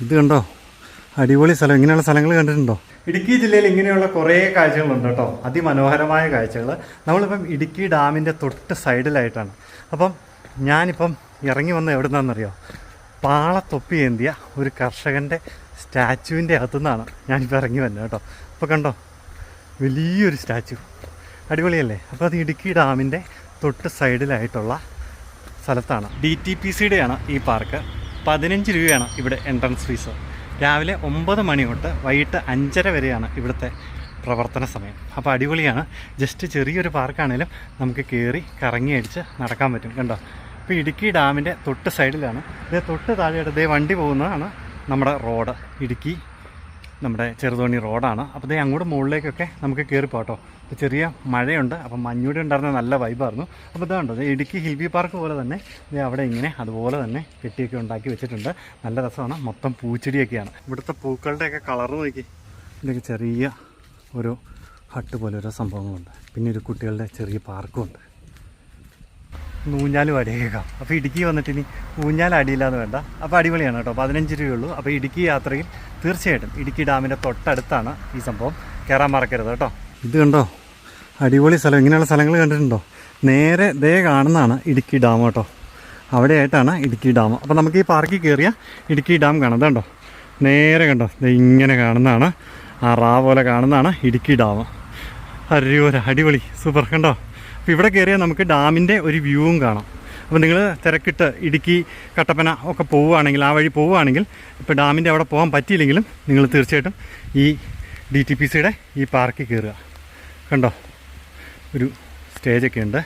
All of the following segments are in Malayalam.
ഇത് കണ്ടോ? അടിപൊളി സ്ഥലം. ഇങ്ങനെയുള്ള സ്ഥലങ്ങൾ കണ്ടിട്ടുണ്ടോ? ഇടുക്കി ജില്ലയിൽ ഇങ്ങനെയുള്ള കുറേ കാഴ്ചകളുണ്ട് കേട്ടോ. അതിമനോഹരമായ കാഴ്ചകൾ. നമ്മളിപ്പം ഇടുക്കി ഡാമിന്റെ തൊട്ട് സൈഡിലായിട്ടാണ്. അപ്പം ഞാനിപ്പം ഇറങ്ങി വന്ന എവിടെ നിന്നാണെന്നറിയോ പാളത്തൊപ്പി ഏന്തിയ ഒരു കർഷകന്റെ സ്റ്റാച്ചുവിന്റെ അകത്തുനിന്നാണ് ഞാനിപ്പോൾ ഇറങ്ങി വന്നത് കേട്ടോ. അപ്പോൾ കണ്ടോ? വലിയൊരു സ്റ്റാച്ചു. അടിപൊളിയല്ലേ? അപ്പോൾ അത് ഇടുക്കി ഡാമിന്റെ തൊട്ട് സൈഡിലായിട്ടുള്ള സ്ഥലത്താണ്. ഡി ടി പി സിയുടെയാണ് ഈ പാർക്ക്. പതിനഞ്ച് രൂപയാണ് ഇവിടെ എൻട്രൻസ് ഫീസ് രാവിലെ ഒമ്പത് മണി തൊട്ട് വൈകിട്ട് അഞ്ചര വരെയാണ് ഇവിടുത്തെ പ്രവർത്തന സമയം. അപ്പോൾ അടിപൊളിയാണ്. ജസ്റ്റ് ചെറിയൊരു പാർക്കാണേലും നമുക്ക് കയറി കറങ്ങി അടിച്ച് നടക്കാൻ പറ്റും കണ്ടോ? ഇപ്പോൾ ഇടുക്കി ഡാമിന്റെ തൊട്ട് സൈഡിലാണ് ഇത് തൊട്ട് താഴെയായിട്ട് ദേ വണ്ടി പോകുന്നതാണ് നമ്മുടെ റോഡ് ഇടുക്കി നമ്മുടെ ചെറുതോണി റോഡാണ്. അപ്പോൾ ദേ അങ്ങോട്ട് മുകളിലേക്കൊക്കെ നമുക്ക് കയറി പോട്ടോ ഇപ്പോൾ ചെറിയ മഴയുണ്ട് അപ്പോൾ മഞ്ഞൂടി ഉണ്ടായിരുന്ന നല്ല വൈബായിരുന്നു അപ്പോൾ ഇതാണ്ടോ ഇടുക്കി ഹിൽ പാർക്ക് പോലെ തന്നെ അവിടെ ഇങ്ങനെ അതുപോലെ തന്നെ കെട്ടിയൊക്കെ ഉണ്ടാക്കി വെച്ചിട്ടുണ്ട്. നല്ല രസമാണ് മൊത്തം പൂച്ചെടിയൊക്കെയാണ്. ഇവിടുത്തെ പൂക്കളുടെയൊക്കെ കളർ നോക്കി. ഇതൊക്കെ ചെറിയ ഒരു ഹട്ട് പോലെ ഓരോ സംഭവങ്ങളുണ്ട്. പിന്നെ ഒരു കുട്ടികളുടെ ചെറിയ പാർക്കും ഉണ്ട് വരയേക്കാം. അപ്പോൾ ഇടുക്കി വന്നിട്ട് ഇനി ഊഞ്ഞാൽ അടിയില്ലാന്ന് വേണ്ട. അപ്പോൾ അടിപൊളിയാണ് കേട്ടോ. പതിനഞ്ച് രൂപയുള്ളൂ അപ്പോൾ ഇടുക്കി യാത്രയിൽ തീർച്ചയായിട്ടും ഇടുക്കി ഡാമിന്റെ തൊട്ടടുത്താണ് ഈ സംഭവം. കയറാൻ മറക്കരുത് കേട്ടോ. ഇത് കണ്ടോ? അടിപൊളി സ്ഥലം. ഇങ്ങനെയുള്ള സ്ഥലങ്ങൾ കണ്ടിട്ടുണ്ടോ? നേരെ ദേ കാണുന്നതാണ് ഇടുക്കി ഡാം കേട്ടോ. അവിടെയായിട്ടാണ് ഇടുക്കി ഡാം. അപ്പോൾ നമുക്ക് ഈ പാർക്കിൽ കയറിയ ഇടുക്കി ഡാം കാണാം. കേട്ടോ നേരെ കണ്ടോ? ഇങ്ങനെ കാണുന്നതാണ്. ആ റാ പോലെ കാണുന്നതാണ് ഇടുക്കി ഡാം. അരിയോര അടിപൊളി. സൂപ്പർ. കണ്ടോ? അപ്പോൾ ഇവിടെ കയറിയാൽ നമുക്ക് ഡാമിന്റെ ഒരു വ്യൂവും കാണാം. അപ്പോൾ നിങ്ങൾ തിരക്കിട്ട് ഇടുക്കി കട്ടപ്പന ഒക്കെ പോവുകയാണെങ്കിൽ ആ വഴി പോവുകയാണെങ്കിൽ ഇപ്പോൾ ഡാമിന്റെ അവിടെ പോകാൻ പറ്റിയില്ലെങ്കിലും നിങ്ങൾ തീർച്ചയായിട്ടും ഈ ഡി ടി പി സിയുടെ ഈ പാർക്കിൽ കയറുക കണ്ടോ? ഒരു സ്റ്റേജൊക്കെ ഉണ്ട്.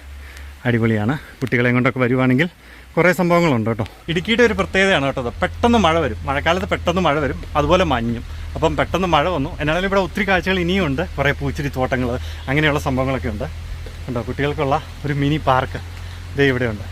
അടിപൊളിയാണ്. കുട്ടികളെ കൊണ്ടൊക്കെ വരുവാണെങ്കിൽ കുറേ സംഭവങ്ങളുണ്ട് കേട്ടോ. ഇടുക്കിയുടെ ഒരു പ്രത്യേകതയാണ് കേട്ടോ പെട്ടെന്ന് മഴ വരും. മഴക്കാലത്ത് പെട്ടെന്ന് മഴ വരും. അതുപോലെ മഞ്ഞും. അപ്പം പെട്ടെന്ന് മഴ വന്നു. എന്നാലും ഇവിടെ ഒത്തിരി കാഴ്ചകൾ ഇനിയും ഉണ്ട് കുറേ പൂച്ചെടി തോട്ടങ്ങൾ അങ്ങനെയുള്ള സംഭവങ്ങളൊക്കെ ഉണ്ട്. കണ്ടോ കുട്ടികൾക്കുള്ള ഒരു മിനി പാർക്ക്. ഇതേ ഇവിടെയുണ്ട്.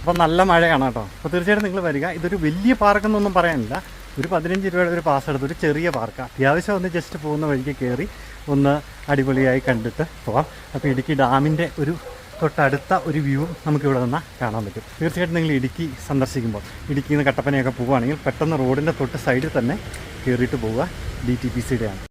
അപ്പം നല്ല മഴയാണ് കേട്ടോ. അപ്പോൾ തീർച്ചയായിട്ടും നിങ്ങൾ വരിക. ഇതൊരു വലിയ പാർക്കെന്നൊന്നും പറയാനില്ല. ഒരു പതിനഞ്ച് രൂപയുടെ ഒരു പാസ് എടുത്ത് ഒരു ചെറിയ പാർക്ക്. അത്യാവശ്യം ഒന്ന് ജസ്റ്റ് പോകുന്ന വഴിക്ക് കയറി ഒന്ന് അടിപൊളിയായി കണ്ടിട്ട് പോവാം. അപ്പോൾ ഇടുക്കി ഡാമിന്റെ ഒരു തൊട്ടടുത്ത ഒരു വ്യൂ നമുക്കിവിടെ നിന്ന് കാണാൻ പറ്റും. തീർച്ചയായിട്ടും നിങ്ങൾ ഇടുക്കി സന്ദർശിക്കുമ്പോൾ ഇടുക്കിയിൽ നിന്ന് കട്ടപ്പനയൊക്കെ പോവുകയാണെങ്കിൽ പെട്ടെന്ന് റോഡിന്റെ തൊട്ട് സൈഡിൽ തന്നെ കയറിയിട്ട് പോവുക. D T P സിയുടെയാണ്